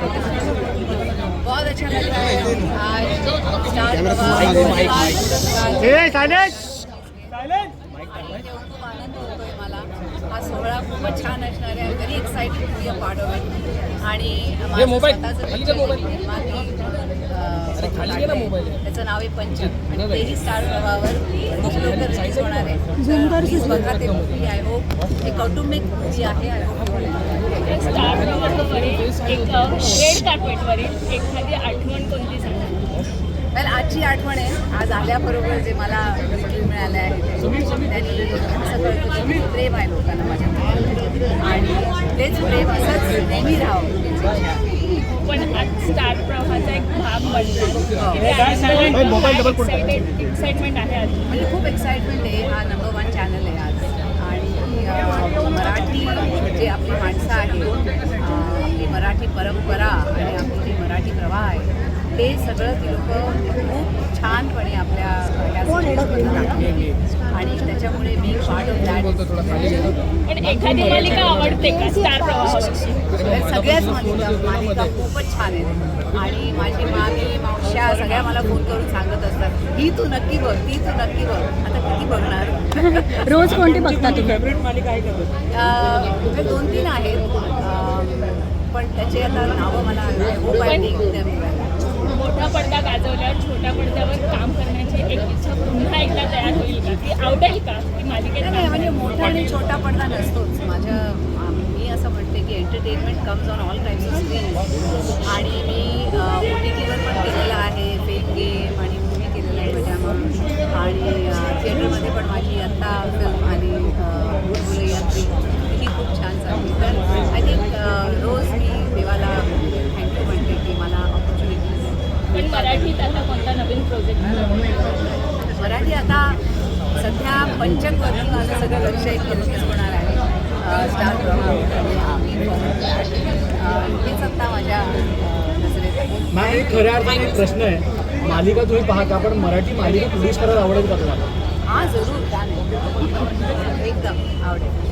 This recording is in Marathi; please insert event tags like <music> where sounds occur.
बहुत अच्छा लग रहा है। आज स्टार खूप आनंद होतोय मला हा सोहळा खूपच छान असणार आहे. Very excited to be a part of it आणि माझं स्वतःचं picture निर्माण त्याचं नाव आहे पंचम आणि तेही स्टार प्रवाहावर खूप लवकर रिलीज होणार आहे. तर बघा ते मूवी आय होप हे कौटुंबिक मूवी आहे. आय होप एक रेड कार्पेटवरील एखादी आठवण कोणती सांगा? वेल आजची आठवण आहे. आज आल्याबरोबर जे मला मिळालं आहे ते त्यांनी असं कळतं की प्रेम आहे लोकांना माझ्याकडे आणि तेच प्रेम असंच नेहमी राहावं. पण आज स्टार प्रवाहाचा एक भाग बनला. एक्साइटमेंट आहे आज. म्हणजे खूप एक्साइटमेंट आहे. हा नंबर वन चॅनल आहे आज. आणि मराठी जे आपली माणसं आहे अं, मराठी परंपरा आणि आपली जी मराठी प्रवाह आहे ते सगळं ती लोक खूप छानपणे आपल्या आणि त्याच्यामुळे मी पार्ट ऑफ दॅट एखादी मालिका आवडते का? स्टार प्रवाहावरची सगळ्याच मालिका मालिका खूपच छान आहेत. आणि माझी मामी मावश्या सगळ्या मला फोन करून सांगत असतात ही तू नक्की बघ ती तू नक्की बघ. आता किती बघणार? <laughs> रोज कोणती बघता तुम्ही? अं, दोन तीन आहेत. अं, पण त्याचे आता नावं मला की. मोठा पडदा गाजवल्यावर छोट्या पडद्यावर काम करण्याची एक इच्छा पुन्हा एकदा तयार होईल का? ती आवडेल का? ती मालिकेत नाही, म्हणजे मोठा आणि छोटा पडदा नसतोच. माझ्या मी असं म्हणते की entertainment comes on all types of screen आणि मी ओ टी टीवर पण केलेलं आहे फेक गेम आणि मूवी केलेलं आहे माझ्या आणि थिएटरमध्ये पण माझी आत्ता फिल्म आली बुलबुल यात्री ही खूप छान चालली तर आय थिंक रोज मी देवाला थँक्यू म्हणते की मला ऑपॉर्च्युनिटी पण मराठीत आता कोणता नवीन प्रोजेक्ट मराठी आता सध्या पंचमवरती माझं सगळं लक्ष एक केंद्रित होणार आहे. स्टार हेच आता माझ्या एक खऱ्या अर्थाने एक प्रश्न आहे. मालिका तुम्ही पाहता पण मराठी मालिका प्रोड्यूस करायला आवडेल का तुम्हाला? हा जरूर. का नाही एकदम आवडेल